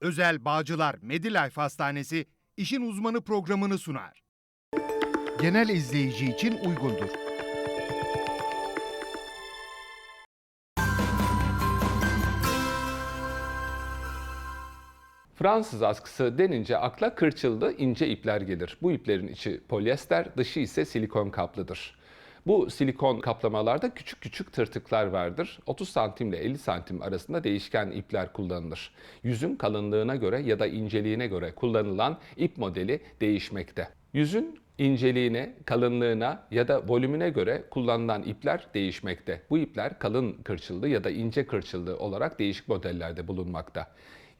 Özel Bağcılar Medilife Hastanesi işin uzmanı programını sunar. Genel izleyici için uygundur. Fransız askısı denince akla kırçıllı ince ipler gelir. Bu iplerin içi polyester, dışı ise silikon kaplıdır. Bu silikon kaplamalarda küçük küçük tırtıklar vardır. 30 santim ile 50 santim arasında değişken ipler kullanılır. Yüzün kalınlığına göre ya da inceliğine göre kullanılan ip modeli değişmekte. Yüzün inceliğine, kalınlığına ya da volümüne göre kullanılan ipler değişmekte. Bu ipler kalın kırçıllı ya da ince kırçıllı olarak değişik modellerde bulunmakta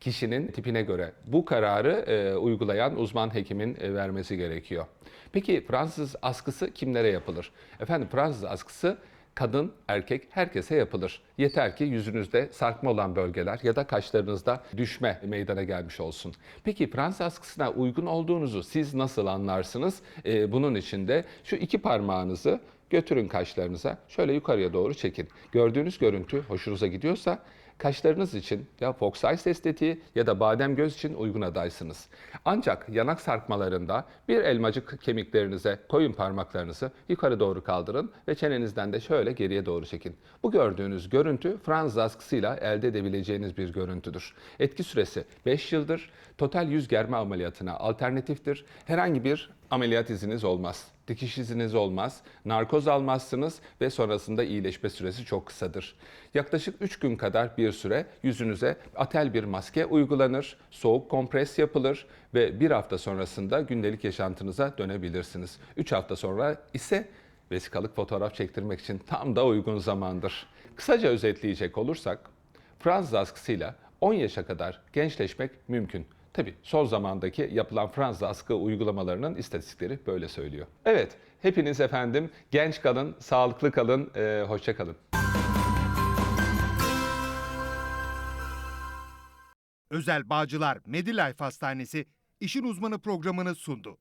kişinin tipine göre bu kararı e, uygulayan uzman hekimin e, vermesi gerekiyor. Peki Fransız askısı kimlere yapılır? Efendim Fransız askısı kadın, erkek herkese yapılır. Yeter ki yüzünüzde sarkma olan bölgeler ya da kaşlarınızda düşme meydana gelmiş olsun. Peki Fransız askısına uygun olduğunuzu siz nasıl anlarsınız? E, bunun için de şu iki parmağınızı götürün kaşlarınıza. Şöyle yukarıya doğru çekin. Gördüğünüz görüntü hoşunuza gidiyorsa kaşlarınız için ya Fox Eyes estetiği ya da badem göz için uygun adaysınız. Ancak yanak sarkmalarında bir elmacık kemiklerinize koyun parmaklarınızı yukarı doğru kaldırın ve çenenizden de şöyle geriye doğru çekin. Bu gördüğünüz görüntü Fransız askısıyla elde edebileceğiniz bir görüntüdür. Etki süresi 5 yıldır. Total yüz germe ameliyatına alternatiftir. Herhangi bir ameliyat iziniz olmaz. Dikiş iziniz olmaz. Narkoz almazsınız ve sonrasında iyileşme süresi çok kısadır. Yaklaşık 3 gün kadar bir süre yüzünüze atel bir maske uygulanır, soğuk kompres yapılır ve bir hafta sonrasında gündelik yaşantınıza dönebilirsiniz. 3 hafta sonra ise vesikalık fotoğraf çektirmek için tam da uygun zamandır. Kısaca özetleyecek olursak, Fransız askısıyla 10 yaşa kadar gençleşmek mümkün. Tabi son zamandaki yapılan Fransız askı uygulamalarının istatistikleri böyle söylüyor. Evet, hepiniz efendim genç kalın, sağlıklı kalın, e, hoşça kalın. Özel Bağcılar Medilife Hastanesi işin uzmanı programını sundu.